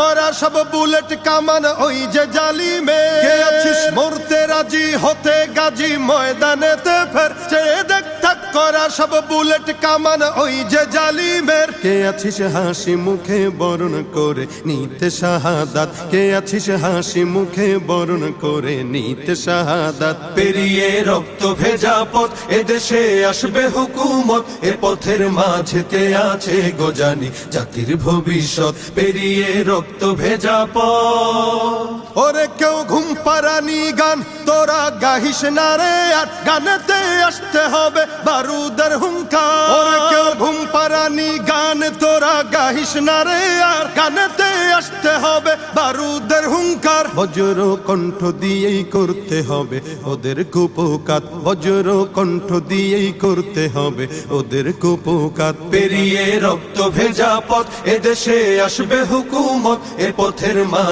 করা সব বুলেট কামান ওই যে জালিমে। কে আছিস মরতে রাজি হতে গাজী ময়দানেতে ফের। চেয়ে দেখ করা সব বুলেট কামান, ওই যে জালিমের। কে আছিস হাসি মুখে বরণ করে নিতে শাহাদাত? কে আছিস হাসি মুখে বরণ করে নিতে শাহাদাত? পেরিয়ে রক্ত ভেজা পথ এদেশে আসবে হুকুমত। এ পথের মাঝেতে আছে গোজানি জাতির ভবিষ্যৎ। পেরিয়ে রক্ত ভেজা পথ। ওরে কেউ ঘুম গাহিস না রে আর গানেতে আসতে হবে বারুদের হুঙ্কার। ওরে কেউ ঘুম পারানি গান তোরা গাহিস না রে আর গানেতে আসতে হবে বারুদের হুঙ্কার। বজ্র কণ্ঠ দিয়েই করতে হবে ওদের কুপকাত। বজ্র কণ্ঠ দিয়েই করতে হবে ওদের কুপকাত। পেরিয়ে রক্ত ভেজা পথ এদেশে আসবে হুকুমত এ পথের মা